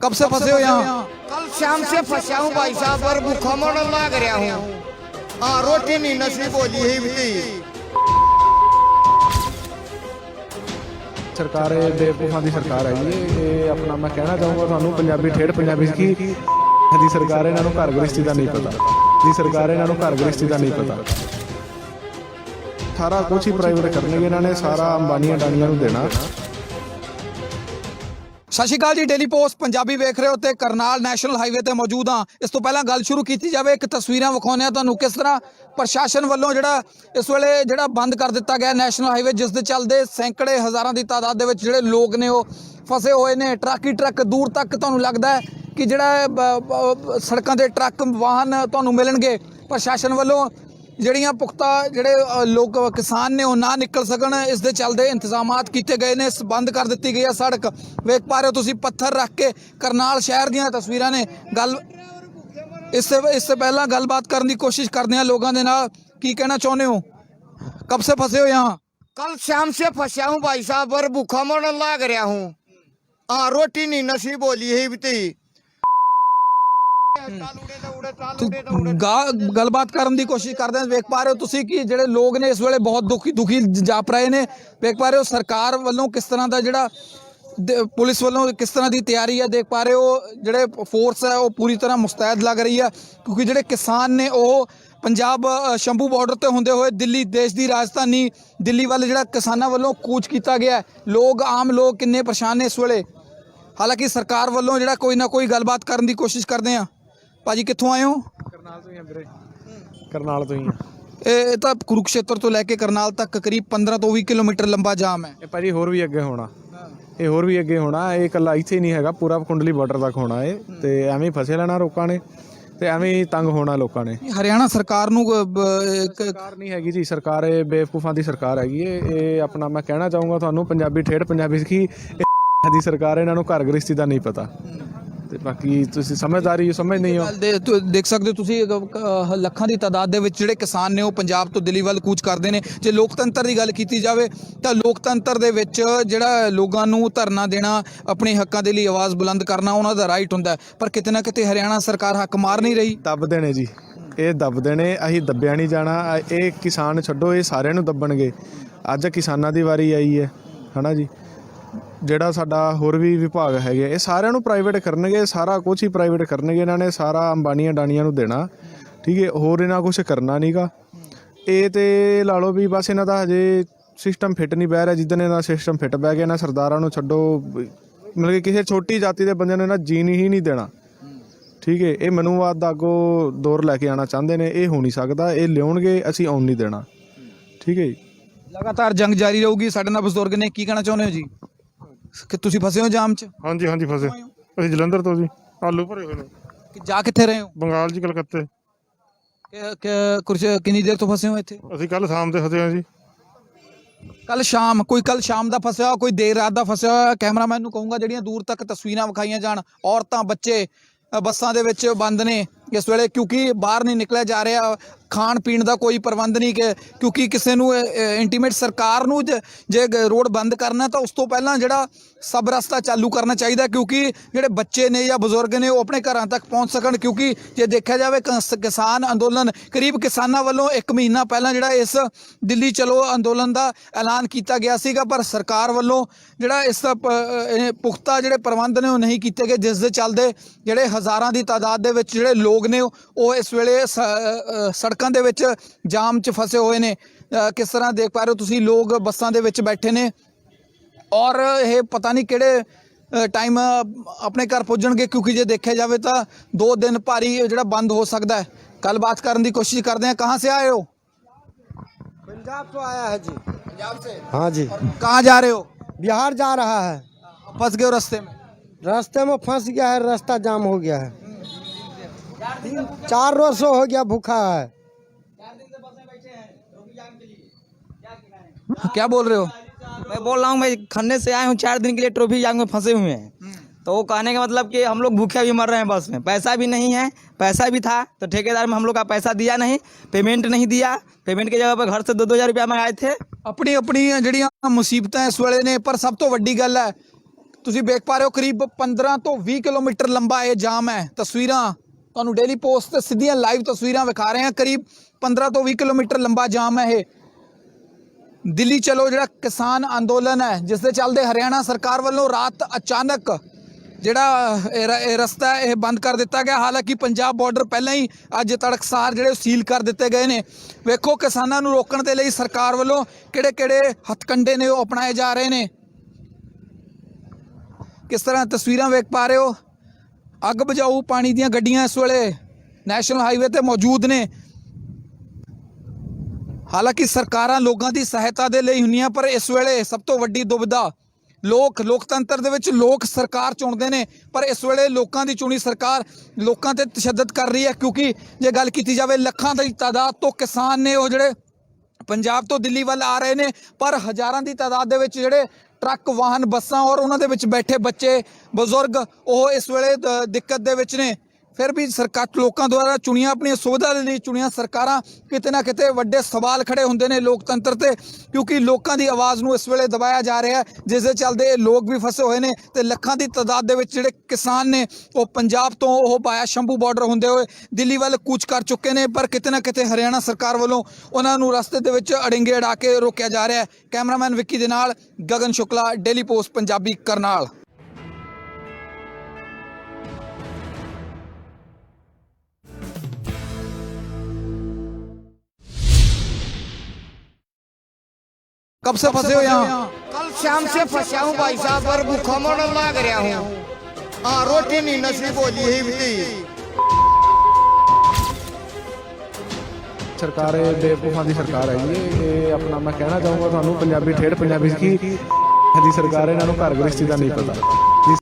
कब से फंसे हो यहाँ कल शाम से फंसा हूँ भाई साहब और भूखा मरने लग रहा हूँ हाँ रोटी नहीं नसीब होली ही भी ਸਰਕਾਰ ਇਹ ਬੇਵਕੂਫਾਂ ਦੀ ਸਰਕਾਰ ਹੈ ਜੀ ਇਹ ਇਹ ਆਪਣਾ ਮੈਂ ਕਹਿਣਾ ਚਾਹੂੰਗਾ ਤੁਹਾਨੂੰ ਪੰਜਾਬੀ ਠੇਠ ਪੰਜਾਬੀ ਸਿੱਖੀ ਦੀ ਸਰਕਾਰ ਇਹਨਾਂ ਨੂੰ ਘਰ ਗ੍ਰਸਤੀ ਦਾ ਨਹੀਂ ਪਤਾ ਦੀ ਸਰਕਾਰ ਇਹਨਾਂ ਨੂੰ ਘਰ ਗ੍ਰਸਤੀ ਦਾ ਨਹੀਂ ਪਤਾ ਸਾਰਾ ਕੁਝ ਹੀ ਪ੍ਰਾਈਵੇਟ ਕਰਨਗੇ ਇਹਨਾਂ ਨੇ ਸਾਰਾ ਅੰਬਾਨੀਆਂ ਡਾਨੀਆਂ ਨੂੰ ਦੇਣਾ ਸਤਿ ਸ਼੍ਰੀ ਅਕਾਲ ਜੀ ਡੇਲੀ ਪੋਸਟ ਪੰਜਾਬੀ ਵੇਖ ਰਹੇ ਹੋ ਤੇ ਕਰਨਾਲ ਨੈਸ਼ਨਲ ਹਾਈਵੇ ਤੇ ਮੌਜੂਦ ਹਾਂ। ਇਸ ਤੋਂ ਪਹਿਲਾਂ ਗੱਲ ਸ਼ੁਰੂ ਕੀਤੀ ਜਾਵੇ, ਇੱਕ ਤਸਵੀਰਾਂ ਵਿਖਾਉਂਦੇ ਆ ਤੁਹਾਨੂੰ ਕਿਸ ਤਰ੍ਹਾਂ ਪ੍ਰਸ਼ਾਸਨ ਵੱਲੋਂ ਜਿਹੜਾ ਇਸ ਵੇਲੇ ਜਿਹੜਾ ਬੰਦ ਕਰ ਦਿੱਤਾ ਗਿਆ ਨੈਸ਼ਨਲ ਹਾਈਵੇ, ਜਿਸ ਦੇ ਚੱਲਦੇ ਸੈਂਕੜੇ ਹਜ਼ਾਰਾਂ ਦੀ ਤਾਦਾਦ ਦੇ ਵਿੱਚ ਜਿਹੜੇ ਲੋਕ ਨੇ ਉਹ ਫਸੇ ਹੋਏ ਨੇ। ਟਰੱਕ ਹੀ ਟਰੱਕ ਦੂਰ ਤੱਕ ਤੁਹਾਨੂੰ ਲੱਗਦਾ ਹੈ ਕਿ ਜਿਹੜਾ ਸੜਕਾਂ ਦੇ ਟਰੱਕ, ਵਾਹਨ ਤੁਹਾਨੂੰ ਮਿਲਣਗੇ। ਪ੍ਰਸ਼ਾਸਨ ਵੱਲੋਂ ਜਿਹੜੀਆਂ ਪੁਖਤਾ ਜਿਹੜੇ ਅ, ਲੋਕ ਕਿਸਾਨ ਨੇ ਉਹ ਨਾ ਨਿਕਲ ਸਕਣ ਇਸ ਦੇ ਚੱਲਦੇ ਇੰਤਜ਼ਾਮਾਤ ਕੀਤੇ ਗਏ ਨੇ ਸ- ਬੰਦ ਕਰ ਦਿੱਤੀ ਗਈ ਹੈ ਸੜਕ ਵੇਖ ਪਾ ਰਹੇ ਹੋ ਤੁਸੀਂ ਪੱਥਰ ਰੱਖ ਕੇ ਕਰਨਾਲ ਸ਼ਹਿਰ ਦੀਆਂ ਤਸਵੀਰਾਂ ਨੇ ਗੱਲ ਇਸ ਸੇ ਇਸ ਸੇ ਪਹਿਲਾਂ ਗੱਲਬਾਤ ਕਰਨ ਦੀ ਕੋਸ਼ਿਸ਼ ਕਰਦੇ ਹਾਂ ਲੋਕਾਂ ਦੇ ਨਾਲ ਕੀ ਕਹਿਣਾ ਚਾਹੁੰਦੇ ਹੋ ਕਬ ਸੇ ਫਸੇ ਹੋ यहाँ कल शाम से फंसा हूँ भाई साहब और भूखा मरने लग रहा हूँ हाँ रोटी नहीं नसीब होली ही भी ਤੂੰ ਗਾ- ਗੱਲਬਾਤ ਕਰਨ ਦੀ ਕੋਸ਼ਿਸ਼ ਕਰਦੇ ਹਾਂ ਵੇਖ ਪਾ ਰਹੇ ਹੋ ਤੁਸੀਂ ਕਿ ਜਿਹੜੇ ਲੋਕ ਨੇ ਇਸ ਵੇਲੇ ਬਹੁਤ ਦੁਖੀ ਦੁਖੀ ਜਾਪ ਰਹੇ ਨੇ। ਵੇਖ ਪਾ ਰਹੇ ਹੋ ਸਰਕਾਰ ਵੱਲੋਂ ਕਿਸ ਤਰ੍ਹਾਂ ਦਾ ਜਿਹੜਾ ਦ- ਪੁਲਿਸ ਵੱਲੋਂ ਕਿਸ ਤਰ੍ਹਾਂ ਦੀ ਤਿਆਰੀ ਹੈ ਦੇਖ ਪਾ ਰਹੇ ਹੋ ਜਿਹੜੇ ਫੋਰਸ ਹੈ ਉਹ ਪੂਰੀ ਤਰ੍ਹਾਂ ਮੁਸਤੈਦ ਲੱਗ ਰਹੀ ਹੈ ਕਿਉਂਕਿ ਜਿਹੜੇ ਕਿਸਾਨ ਨੇ ਉਹ ਪੰਜਾਬ ਅ, ਸ਼ੰਭੂ ਬਾਰਡਰ ਤੇ ਹੁੰਦੇ ਹੋਏ ਦਿੱਲੀ ਦੇਸ਼ ਦੀ ਰਾਜਧਾਨੀ ਦਿੱਲੀ ਵੱਲ ਜਿਹੜਾ ਕਿਸਾਨਾਂ ਵੱਲੋਂ ਕੂਚ ਕੀਤਾ ਗਿਆ ਹੈ। ਲੋਕ ਆਮ ਲੋਕ ਕਿੰਨੇ ਪਰੇਸ਼ਾਨ ਨੇ ਇਸ ਵੇਲੇ? ਹਾਲਾਂਕਿ ਸਰਕਾਰ ਵੱਲੋਂ ਜਿਹੜਾ ਕੋਈ ਨਾ ਕੋਈ ਗੱਲਬਾਤ ਕਰਨ ਦੀ ਕੋਸ਼ਿਸ਼ ਕਰਦੇ ਆ। ਭਾਜੀ ਕਿੱਥੋਂ ਆਏ ਹੋ? ਕਰਨਾਲ ਤੋਂ ਹੀ ਆ ਵੀਰੇ। ਕਰਨਾਲ ਤੋਂ ਹੀ ਆ। ਇਹ ਤਾਂ ਕੁਰੂਕਸ਼ੇਤਰ ਤੋਂ ਲੈ ਕੇ ਕਰਨਾਲ ਤੱਕ ਕਰੀਬ 15 ਤੋਂ 20 ਕਿਲੋਮੀਟਰ ਲੰਬਾ ਜਾਮ ਹੈ। ਇਹ ਭਾਜੀ ਹੋਰ ਵੀ ਅੱਗੇ ਹੋਣਾ। ਇਹ ਹੋਰ ਵੀ ਅੱਗੇ ਹੋਣਾ। ਇਹ ਇਕੱਲਾ ਇੱਥੇ ਨਹੀਂ ਹੈਗਾ ਪੂਰਾ ਕੁੰਡਲੀ ਬਾਰਡਰ ਤੱਕ ਹੋਣਾ ਇਹ। ਤੇ ਐਵੇਂ ਫਸੇ ਲੈਣਾ ਲੋਕਾਂ ਨੇ ਤੇ ਐਵੇਂ ਹੀ ਤੰਗ ਹੋਣਾ ਲੋਕਾਂ ਨੇ। ਹਰਿਆਣਾ ਸਰਕਾਰ ਨੂੰ ਸਰਕਾਰ ਨਹੀਂ ਹੈਗੀ ਜੀ ਸਰਕਾਰ ਇਹ ਬੇਵਕੂਫਾਂ ਦੀ ਸਰਕਾਰ ਹੈਗੀ ਇਹ ਆਪਣਾ ਮੈਂ ਕਹਿਣਾ ਚਾਹੂੰਗਾ ਤੁਹਾਨੂੰ ਪੰਜਾਬੀ ਠੇਠ ਪੰਜਾਬੀ ਸਿੱਖੀ ਦੀ ਸਰਕਾਰ ਇਹਨਾਂ ਨੂੰ ਘਰ ਗ੍ਰਸਤੀ ਦਾ ਨਹੀਂ ਪਤਾ। ਤੇ ਬਾਕੀ ਤੁਸੀਂ ਸਮਝਦਾਰੀ ਹੋ ਸਮਝ ਨਹੀਂ ਹੋ। ਦੇ ਤੁ- ਦੇਖ ਸਕਦੇ ਹੋ ਤੁਸੀਂ ਲੱਖਾਂ ਦੀ ਤਾਦਾਦ ਦੇ ਵਿੱਚ ਜਿਹੜੇ ਕਿਸਾਨ ਨੇ ਉਹ ਪੰਜਾਬ ਤੋਂ ਦਿੱਲੀ ਵੱਲ ਕੂਚ ਕਰਦੇ ਨੇ। ਜੇ ਲੋਕਤੰਤਰ ਦੀ ਗੱਲ ਕੀਤੀ ਜਾਵੇ ਤਾਂ ਲੋਕਤੰਤਰ ਦੇ ਵਿੱਚ ਜਿਹੜਾ ਲੋਕਾਂ ਨੂੰ ਧਰਨਾ ਦੇਣਾ ਆਪਣੇ ਹੱਕਾਂ ਦੇ ਲਈ ਆਵਾਜ਼ ਬੁਲੰਦ ਕਰਨਾ ਉਹਨਾਂ ਦਾ ਰਾਈਟ ਹੁੰਦਾ ਹੈ। ਪਰ ਕਿਤੇ ਨਾ ਕਿਤੇ ਹਰਿਆਣਾ ਸਰਕਾਰ ਹੱਕ ਮਾਰ ਨਹੀਂ ਰਹੀ। ਦੱਬਦੇ ਨੇ ਜੀ। ਇਹ ਦੱਬਦੇ ਨੇ ਅਸੀਂ ਦੱਬਿਆ ਨਹੀਂ ਜਾਣਾ। ਇਹ ਕਿਸਾਨ ਛੱਡੋ ਇਹ ਸਾਰਿਆਂ ਨੂੰ ਦੱਬਣਗੇ। ਅੱਜ ਕਿਸਾਨਾਂ ਦੀ ਵਾਰੀ ਆਈ ਹੈ ਹਨਾ ਜੀ? ਜਿਹੜਾ ਸਾਡਾ ਹੋਰ ਵੀ ਵਿਭਾਗ ਹੈਗੇ, ਇਹ ਸਾਰਿਆਂ ਨੂੰ ਪ੍ਰਾਈਵੇਟ ਕਰਨਗੇ, ਸਾਰਾ ਕੁਝ ਹੀ ਪ੍ਰਾਈਵੇਟ ਕਰਨਗੇ ਇਹਨਾਂ ਨੇ, ਸਾਰਾ ਅੰਬਾਨੀਆਂ ਡਾਨੀਆਂ ਨੂੰ ਦੇਣਾ। ਠੀਕ ਹੈ, ਹੋਰ ਇਹਨਾਂ ਕੁਝ ਕਰਨਾ ਨਹੀਂਗਾ ਇਹ ਤੇ ਲਾ ਲਓ ਵੀ ਬਸ ਇਹਨਾਂ ਦਾ ਹਜੇ ਸਿਸਟਮ ਫਿੱਟ ਨਹੀਂ ਬਹਿ ਰਿਹਾ, ਜਿੱਦਣ ਇਹਦਾ ਸਿਸਟਮ ਫਿੱਟ ਬਹਿ ਗਿਆ, ਇਹਨਾਂ ਸਰਦਾਰਾਂ ਨੂੰ ਛੱਡੋ। ਮਤਲਬ ਕਿ ਕਿਸੇ ਛੋਟੀ ਜਾਤੀ ਦੇ ਬੰਦਿਆਂ ਨੂੰ ਇਹਨਾਂ ਜੀਣ ਹੀ ਨਹੀਂ ਦੇਣਾ। ਠੀਕ ਹੈ, ਇਹ ਮਨੂਵਾਦ ਦਾ ਅੱਗੋਂ ਦੌਰ ਲੈ ਕੇ ਆਣਾ ਚਾਹੁੰਦੇ ਨੇ, ਇਹ ਹੋ ਨਹੀਂ ਸਕਦਾ, ਇਹ ਲਿਆਉਣਗੇ, ਅਸੀਂ ਆਉਣ ਨਹੀਂ ਦੇਣਾ। ਠੀਕ ਹੈ ਜੀ। ਲਗਾਤਾਰ ਜੰਗ ਜਾਰੀ ਰਹੂਗੀ, ਸਾਡੇ ਨਾਲ ਬਜ਼ੁਰਗ ਨੇ ਕੀ ਕਹਿਣਾ ਚਾਹੁੰਦੇ ਹੋ ਜੀ? ਕਿ ਤੁਸੀਂ ਫਸੇ ਹੋ ਜਾਮ 'ਚ? ਹਾਂਜੀ ਹਾਂਜੀ ਫਸੇ। ਅਸੀਂ ਜਲੰਧਰ ਤੋਂ ਜੀ ਆਲੂ ਭਰੇ ਹੋਏ ਨੇ। ਕਿ ਜਾ ਕਿੱਥੇ ਰਹੇ ਹੋ? ਬੰਗਾਲ ਜੀ ਕਲਕੱਤੇ। ਕਿ- ਕਿ ਕੁਝ ਕਿੰਨੀ ਦੇਰ ਤੋਂ ਫਸੇ ਹੋ ਇੱਥੇ? ਅਸੀਂ ਕੱਲ ਸ਼ਾਮ ਦੇ ਫਸੇ ਹਾਂ ਜੀ। ਕੱਲ ਸ਼ਾਮ ਕੋਈ ਕੱਲ ਸ਼ਾਮ ਦਾ ਫਸਿਆ ਕੋਈ ਦੇਰ ਰਾਤ ਦਾ ਫਸਿਆ ਹੋਇਆ। ਕੈਮਰਾਮੈਨ ਨੂੰ ਕਹੂੰਗਾ ਜਿਹੜੀਆਂ ਦੂਰ ਤੱਕ ਤਸਵੀਰਾਂ ਵਿਖਾਈਆਂ ਜਾਣ ਔਰਤਾਂ ਬੱਚੇ ਅ, ਬੱਸਾਂ ਦੇ ਵਿੱਚ ਬੰਦ ਨੇ। ਇਸ ਵੇਲੇ ਕਿਉਂਕਿ ਬਾਹਰ ਨਹੀਂ ਨਿਕਲਿਆ ਜਾ ਰਿਹਾ, ਖਾਣ ਪੀਣ ਦਾ ਕੋਈ ਪ੍ਰਬੰਧ ਨਹੀਂ ਕਿਉਂਕਿ ਕਿਸੇ ਨੂੰ ਇੰਟੀਮੇਟ ਸਰਕਾਰ ਨੂੰ ਜ- ਜੇ ਰੋਡ ਬੰਦ ਕਰਨਾ ਤਾਂ ਉਸ ਤੋਂ ਪਹਿਲਾਂ ਜਿਹੜਾ ਸਬ ਰਸਤਾ ਚਾਲੂ ਕਰਨਾ ਚਾਹੀਦਾ ਕਿਉਂਕਿ ਜਿਹੜੇ ਬੱਚੇ ਨੇ ਜਾਂ ਬਜ਼ੁਰਗ ਨੇ ਉਹ ਆਪਣੇ ਘਰਾਂ ਤੱਕ ਪਹੁੰਚ ਸਕਣ ਕਿਉਂਕਿ ਜੇ ਦੇਖਿਆ ਜਾਵੇ ਕਸ- ਕਿਸਾਨ ਅੰਦੋਲਨ ਕਰੀਬ ਕਿਸਾਨਾਂ ਵੱਲੋਂ 1 ਮਹੀਨਾ ਪਹਿਲਾਂ ਜਿਹੜਾ ਇਸ ਦਿੱਲੀ ਚਲੋ ਅੰਦੋਲਨ ਦਾ ਐਲਾਨ ਕੀਤਾ ਗਿਆ ਸੀਗਾ, ਪਰ ਸਰਕਾਰ ਵੱਲੋਂ ਜਿਹੜਾ ਇਸ ਪ- ਪੁਖਤਾ ਜਿਹੜੇ ਪ੍ਰਬੰਧ ਨੇ ਉਹ ਨਹੀਂ ਕੀਤੇ ਗਏ, ਜਿਸ ਦੇ ਚੱਲਦੇ ਜਿਹੜੇ ਹਜ਼ਾਰਾਂ ਦੀ ਤਾਦਾਦ ਦੇ ਵਿੱਚ ਜਿਹੜੇ ਲੋਕ ਨੇ ਉਹ- ਉਹ ਇਸ ਵੇਲੇ ਸ- ਅ, ਸੜਕਾਂ ਦੇ ਵਿੱਚ ਜਾਮ 'ਚ ਫਸੇ ਹੋਏ ਨੇ ਅ, ਕਿਸ ਤਰ੍ਹਾਂ ਦੇਖ ਪਾ ਰਹੇ ਹੋ ਤੁਸੀਂ ਲੋਕ ਬੱਸਾਂ ਦੇ ਵਿੱਚ ਬੈਠੇ ਨੇ ਔਰ ਇਹ ਪਤਾ ਨਹੀਂ ਕਿਹੜੇ ਟਾਈਮ ਆਪਣੇ ਘਰ ਪਹੁੰਚਣਗੇ ਕਿਉਂਕਿ ਜੇ ਦੇਖਿਆ ਜਾਵੇ ਤਾਂ ਦੋ ਦਿਨ ਭਾਰੀ ਜਿਹੜਾ ਬੰਦ ਹੋ ਸਕਦਾ ਹੈ ਗੱਲਬਾਤ ਕਰਨ ਦੀ ਕੋਸ਼ਿਸ਼ ਕਰਦੇ ਹਾਂ ਕਹਾਂ ਸੇ ਆਏ ਹੋ पंजाब तो आया है जी पंजाब से हाँ जी कहाँ जा रहे हो बिहार जा रहा है फंस गए हो रास्ते में रास्ते में फंस गया है रास्ता जाम हो गया है चार रोज से हो गया भूखा है क्या बोल रहे हो मैं बोल रहा हूँ मैं खन्ने से आया हूँ चार दिन के लिए ट्रॉफी जांग में फंसे हुए हैं तो वो कहने का मतलब कि हम लोग भूखे भी मर रहे हैं बस में पैसा भी नहीं है पैसा भी था तो ठेकेदार में हम लोग का पैसा दिया नहीं पेमेंट नहीं दिया पेमेंट की जगह पर घर से दो दो हज़ार रुपया मंगाए थे ਆਪਣੀ ਆਪਣੀ ਜਿਹੜੀਆਂ ਮੁਸੀਬਤਾਂ ਇਸ ਵੇਲੇ ਨੇ ਪਰ ਸਭ ਤੋਂ ਵੱਡੀ ਗੱਲ ਹੈ ਤੁਸੀਂ ਵੇਖ ਪਾ ਰਹੇ ਹੋ ਕਰੀਬ 15 ਤੋਂ 20 ਕਿਲੋਮੀਟਰ ਲੰਬਾ ਇਹ ਜਾਮ ਹੈ ਤਸਵੀਰਾਂ ਤੁਹਾਨੂੰ ਡੇਲੀ ਪੋਸਟ ਤੇ ਸਿੱਧੀਆਂ ਲਾਈਵ ਤਸਵੀਰਾਂ ਵਿਖਾ ਰਹੇ ਹਾਂ। ਕਰੀਬ 15 ਤੋਂ 20 ਕਿਲੋਮੀਟਰ ਲੰਬਾ ਜਾਮ ਹੈ ਇਹ। ਦਿੱਲੀ ਚਲੋ, ਜਿਹੜਾ ਕਿਸਾਨ ਅੰਦੋਲਨ ਹੈ, ਜਿਸ ਦੇ ਚੱਲਦੇ ਹਰਿਆਣਾ ਸਰਕਾਰ ਵੱਲੋਂ ਰਾਤ ਅਚਾਨਕ ਜਿਹੜਾ ਇਹ ਰਸਤਾ ਇਹ ਬੰਦ ਕਰ ਦਿੱਤਾ ਗਿਆ। ਹਾਲਾਂਕਿ ਪੰਜਾਬ ਬਾਰਡਰ ਪਹਿਲਾਂ ਹੀ ਅੱਜ ਤੜਕਸਾਰ ਜਿਹੜੇ ਸੀਲ ਕਰ ਦਿੱਤੇ ਗਏ ਨੇ। ਵੇਖੋ, ਕਿਸਾਨਾਂ ਨੂੰ ਰੋਕਣ ਦੇ ਲਈ ਸਰਕਾਰ ਵੱਲੋਂ ਕਿਹੜੇ ਕਿਹੜੇ ਹੱਥਕੰਡੇ ਨੇ ਉਹ ਅਪਣਾਏ ਜਾ ਰਹੇ ਨੇ। ਕਿਸ ਤਰ੍ਹਾਂ ਤਸਵੀਰਾਂ ਵੇਖ ਪਾ ਰਹੇ ਹੋ? ਅੱਗ ਬੁਝਾਊ ਪਾਣੀ ਦੀਆਂ ਗੱਡੀਆਂ ਇਸ ਵੇਲੇ ਨੈਸ਼ਨਲ ਹਾਈਵੇ ਤੇ ਮੌਜੂਦ ਨੇ। ਹਾਲਾਂਕਿ ਸਰਕਾਰਾਂ ਲੋਕਾਂ ਦੀ ਸਹਾਇਤਾ ਦੇ ਲਈ ਹੁੰਦੀਆਂ, ਪਰ ਇਸ ਵੇਲੇ ਸਭ ਤੋਂ ਵੱਡੀ ਦੁਬਿਧਾ ਲੋਕ, ਲੋਕਤੰਤਰ ਦੇ ਵਿੱਚ ਲੋਕ ਸਰਕਾਰ ਚੁਣਦੇ ਨੇ, ਪਰ ਇਸ ਵੇਲੇ ਲੋਕਾਂ ਦੀ ਚੁਣੀ ਸਰਕਾਰ ਲੋਕਾਂ ਤੇ ਤਸ਼ੱਦਦ ਕਰ ਰਹੀ ਹੈ, ਕਿਉਂਕਿ ਜੇ ਗੱਲ ਕੀਤੀ ਜਾਵੇ ਲੱਖਾਂ ਦੀ ਤਾਦਾਦ ਤੋਂ ਕਿਸਾਨ ਨੇ ਉਹ ਜਿਹੜੇ ਪੰਜਾਬ ਤੋਂ ਦਿੱਲੀ ਵੱਲ ਆ ਰਹੇ ਨੇ, ਪਰ ਹਜ਼ਾਰਾਂ ਦੀ ਤਾਦਾਦ ਦੇ ਵਿੱਚ ਜਿਹੜੇ ਟਰੱਕ, ਵਾਹਨ, ਬੱਸਾਂ ਔਰ ਉਹਨਾਂ ਦੇ ਵਿੱਚ ਬੈਠੇ ਬੱਚੇ, ਬਜ਼ੁਰਗ, ਉਹ ਇਸ ਵੇਲੇ ਦਿੱਕਤ ਦੇ ਵਿੱਚ ਨੇ। ਫਿਰ ਵੀ ਸਰਕਾਰ ਲੋਕਾਂ ਦੁਆਰਾ ਚੁਣੀਆਂ ਆਪਣੀਆਂ ਸੁਵਿਧਾ ਦੇ ਲਈ ਚੁਣੀਆਂ ਸਰਕਾਰਾਂ ਕਿਤੇ ਨਾ ਕਿਤੇ ਵੱਡੇ ਸਵਾਲ ਖੜੇ ਹੁੰਦੇ ਨੇ ਲੋਕਤੰਤਰ ਤੇ, ਕਿਉਂਕਿ ਲੋਕਾਂ ਦੀ ਆਵਾਜ਼ ਨੂੰ ਇਸ ਵੇਲੇ ਦਬਾਇਆ ਜਾ ਰਿਹਾ ਹੈ, ਜਿਸ ਦੇ ਚੱਲਦੇ ਲੋਕ ਵੀ ਫਸੇ ਹੋਏ ਨੇ ਤੇ ਲੱਖਾਂ ਦੀ ਤਾਦਾਦ ਦੇ ਵਿੱਚ ਜਿਹੜੇ ਕਿਸਾਨ ਨੇ, ਉਹ ਪੰਜਾਬ ਤੋਂ ਉਹ ਪਾਇਆ ਸ਼ੰਭੂ ਬਾਰਡਰ ਹੁੰਦੇ ਹੋਏ ਦਿੱਲੀ ਵੱਲ ਕੂਚ ਕਰ ਚੁੱਕੇ ਨੇ, ਪਰ ਕਿਤੇ ਨਾ ਕਿਤੇ ਹਰਿਆਣਾ ਸਰਕਾਰ ਵੱਲੋਂ ਉਹਨਾਂ ਨੂੰ ਰਸਤੇ ਦੇ ਵਿੱਚ ਅੜਿੰਗੇ ਅੜਾ ਕੇ ਰੋਕਿਆ ਜਾ ਰਿਹਾ ਹੈ। ਕੈਮਰਾਮੈਨ ਵਿੱਕੀ ਦੇ ਨਾਲ ਗਗਨ ਸ਼ੁਕਲਾ ਡੇਲੀ ਪੋਸਟ ਪੰਜਾਬੀ ਕਰਨਾਲ। कब से फंसे हो यहाँ कल शाम से फंसा हूँ भाई साहब और भूखा मरने लग रहा हूँ हाँ रोटी नहीं नसीब होली ही भी ਸਰਕਾਰ ਇਹ ਬੇਵਕੂਫਾਂ ਦੀ ਸਰਕਾਰ ਹੈਗੀ ਹੈ ਇਹ ਆਪਣਾ ਮੈਂ ਕਹਿਣਾ ਚਾਹੂੰਗਾ ਤੁਹਾਨੂੰ ਪੰਜਾਬੀ ਠੇਠ ਪੰਜਾਬੀ ਸਿੱਖੀ ਦੀ ਸਰਕਾਰ ਹੈ, ਇਹਨਾਂ ਨੂੰ ਘਰ ਗ੍ਰਸਤੀ ਦਾ ਨਹੀਂ ਪਤਾ